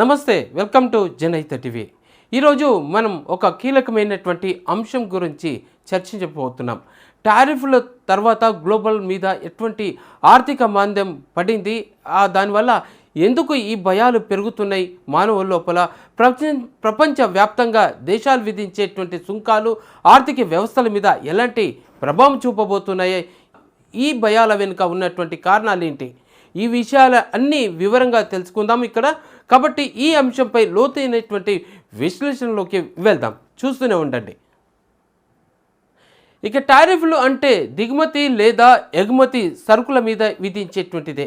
నమస్తే welcome to జనహిత TV. ఈరోజు మనం ఒక కీలకమైనటువంటి అంశం గురించి చర్చించబోతున్నాం. టారిఫ్ల తర్వాత గ్లోబల్ మీద ఎటువంటి ఆర్థిక మాంద్యం పడింది? ఆ దానివల్ల ఎందుకు ఈ భయాలు పెరుగుతున్నాయి? మానవుల లోపల ప్రపంచ ప్రపంచవ్యాప్తంగా దేశాలు విధించేటువంటి సుంకాలు ఆర్థిక వ్యవస్థల మీద ఎలాంటి ప్రభావం చూపబోతున్నాయి? ఈ భయాల వెనుక ఉన్నటువంటి కారణాలు ఏంటి? ఈ విషయాల అన్నీ వివరంగా తెలుసుకుందాం. ఇక్కడ కాబట్టి ఈ అంశంపై లోతైనటువంటి విశ్లేషణలోకి వెళ్దాం. చూస్తూనే ఉండండి. ఇక టారిఫ్లు అంటే దిగుమతి లేదా ఎగుమతి సరుకుల మీద విధించేటువంటిదే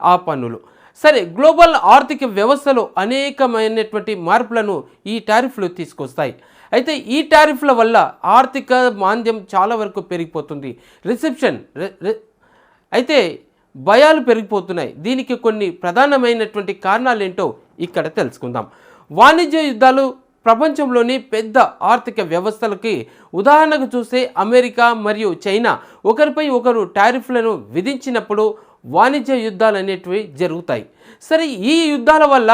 ఆ పన్నులు. సరే గ్లోబల్ ఆర్థిక వ్యవస్థలో అనేకమైనటువంటి మార్పులను ఈ టారిఫ్లు తీసుకొస్తాయి. అయితే ఈ టారిఫ్ల వల్ల ఆర్థిక మాంద్యం చాలా వరకు పెరిగిపోతుంది. రిసెప్షన్ అయితే భయాలు పెరిగిపోతున్నాయి. దీనికి కొన్ని ప్రధానమైనటువంటి కారణాలు ఏంటో ఇక్కడ తెలుసుకుందాం. వాణిజ్య యుద్ధాలు ప్రపంచంలోని పెద్ద ఆర్థిక వ్యవస్థలకి ఉదాహరణకు చూస్తే అమెరికా మరియు చైనా ఒకరిపై ఒకరు టారిఫ్లను విధించినప్పుడు వాణిజ్య యుద్ధాలు అనేటివి జరుగుతాయి. సరే ఈ యుద్ధాల వల్ల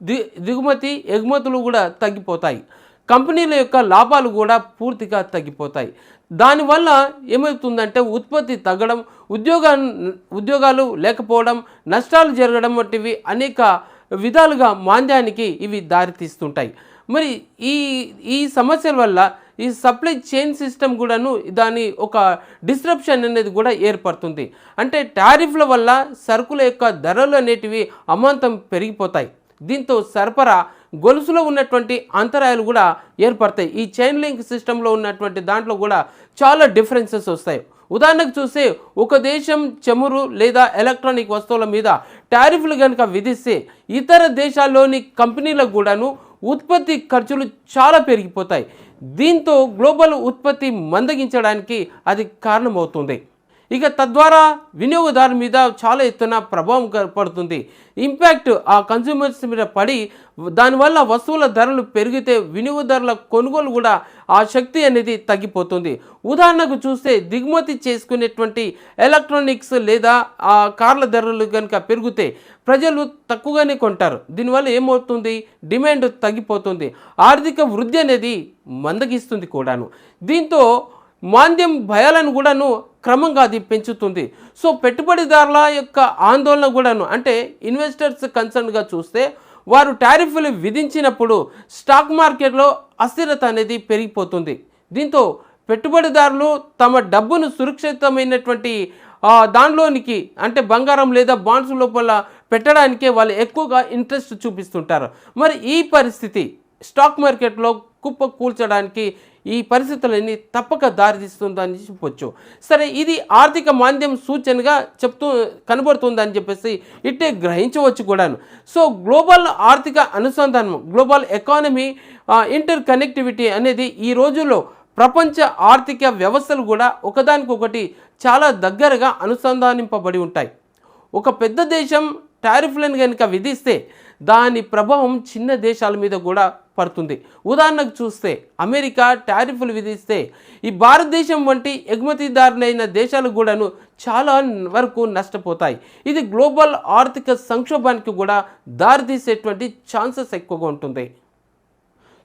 ది దిగుమతి ఎగుమతులు కూడా తగ్గిపోతాయి. కంపెనీల యొక్క లాభాలు కూడా పూర్తిగా తగ్గిపోతాయి. దానివల్ల ఏమవుతుందంటే ఉత్పత్తి తగ్గడం ఉద్యోగా ఉద్యోగాలు లేకపోవడం నష్టాలు జరగడం వంటివి అనేక విధాలుగా మాంద్యానికి ఇవి దారితీస్తుంటాయి. మరి ఈ ఈ సమస్యల వల్ల ఈ సప్లై చైన్ సిస్టమ్ కూడాను దాని ఒక డిస్ట్రప్షన్ అనేది కూడా ఏర్పడుతుంది. అంటే టారిఫ్ల వల్ల సరుకుల యొక్క ధరలు అనేటివి అమాంతం పెరిగిపోతాయి. దీంతో సరఫరా గొలుసులో ఉన్నటువంటి అంతరాయాలు కూడా ఏర్పడతాయి. ఈ చైన్ లింక్ సిస్టంలో ఉన్నటువంటి దాంట్లో కూడా చాలా డిఫరెన్సెస్ వస్తాయి. ఉదాహరణకు చూస్తే ఒక దేశం చమురు లేదా ఎలక్ట్రానిక్ వస్తువుల మీద టారిఫ్లు కనుక విధిస్తే ఇతర దేశాల్లోని కంపెనీలకు కూడాను ఉత్పత్తి ఖర్చులు చాలా పెరిగిపోతాయి. దీంతో గ్లోబల్ ఉత్పత్తి మందగించడానికి అది కారణమవుతుంది. ఇక తద్వారా వినియోగదారు మీద చాలా ఎత్తున ప్రభావం క- పడుతుంది. ఇంపాక్ట్ ఆ కన్స్యూమర్స్ మీద పడి దానివల్ల వస్తువుల ధరలు పెరిగితే వినియోగదారుల కొనుగోలు కూడా ఆ శక్తి అనేది తగ్గిపోతుంది. ఉదాహరణకు చూస్తే దిగుమతి చేసుకునేటువంటి ఎలక్ట్రానిక్స్ లేదా ఆ కార్ల ధరలు కనుక పెరిగితే ప్రజలు తక్కువగానే కొంటారు. దీనివల్ల ఏమవుతుంది? డిమాండ్ తగ్గిపోతుంది. ఆర్థిక వృద్ధి అనేది మందగిస్తుంది కూడాను. దీంతో మాంద్యం భయాలను కూడాను క్రమంగా అది పెంచుతుంది. సో పెట్టుబడిదారుల యొక్క ఆందోళన కూడాను అంటే ఇన్వెస్టర్స్ కన్సర్న్గా చూస్తే వారు టారిఫ్లు విధించినప్పుడు స్టాక్ మార్కెట్లో అస్థిరత అనేది పెరిగిపోతుంది. దీంతో పెట్టుబడిదారులు తమ డబ్బును సురక్షితమైనటువంటి దానిలోనికి అంటే బంగారం లేదా బాండ్స్ లోపల పెట్టడానికే వాళ్ళు ఎక్కువగా ఇంట్రెస్ట్ చూపిస్తుంటారు. మరి ఈ పరిస్థితి స్టాక్ మార్కెట్లో కుప్ప కూల్చడానికి ఈ పరిస్థితులన్నీ తప్పక దారితీస్తుందని చెప్పొచ్చు. సరే ఇది ఆర్థిక మాంద్యం సూచనగా చెప్తూ కనబడుతుందని చెప్పేసి ఇట్టే గ్రహించవచ్చు కూడాను. సో గ్లోబల్ ఆర్థిక అనుసంధానం గ్లోబల్ ఎకానమీ ఇంటర్ కనెక్టివిటీ అనేది ఈ రోజుల్లో ప్రపంచ ఆర్థిక వ్యవస్థలు కూడా ఒకదానికొకటి చాలా దగ్గరగా అనుసంధానింపబడి ఉంటాయి. ఒక పెద్ద దేశం టారిఫ్లను కనుక విధిస్తే దాని ప్రభావం చిన్న దేశాల మీద కూడా పడుతుంది. ఉదాహరణకు చూస్తే అమెరికా టారిఫ్లు విధిస్తే ఈ భారతదేశం వంటి ఎగుమతిదారులైన దేశాలు కూడాను చాలా వరకు నష్టపోతాయి. ఇది గ్లోబల్ ఆర్థిక సంక్షోభానికి కూడా దారితీసేటువంటి ఛాన్సెస్ ఎక్కువగా ఉంటుంది.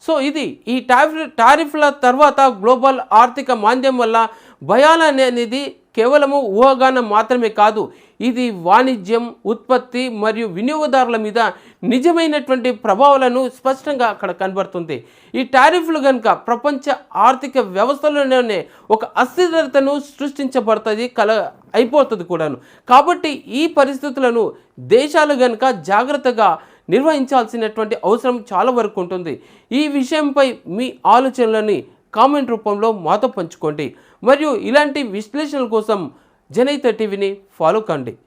సో ఇది ఈ టారిఫ్ టారిఫ్ల తర్వాత గ్లోబల్ ఆర్థిక మాంద్యం వల్ల భయాలు అనేది కేవలము ఊహాగానం మాత్రమే కాదు ఇది వాణిజ్యం ఉత్పత్తి మరియు వినియోగదారుల మీద నిజమైనటువంటి ప్రభావాలను స్పష్టంగా అక్కడ కనబడుతుంది. ఈ టారిఫ్లు కనుక ప్రపంచ ఆర్థిక వ్యవస్థలోనే ఒక అస్థిరతను సృష్టించబడుతుంది కల అయిపోతుంది కూడాను. కాబట్టి ఈ పరిస్థితులను దేశాలు కనుక జాగ్రత్తగా నిర్వహించాల్సినటువంటి అవసరం చాలా వరకు ఉంటుంది. ఈ విషయంపై మీ ఆలోచనలని కామెంట్ రూపంలో మాతో పంచుకోండి. మరియు ఇలాంటి విశ్లేషణల కోసం జనైత టీవీని ఫాలో కండి.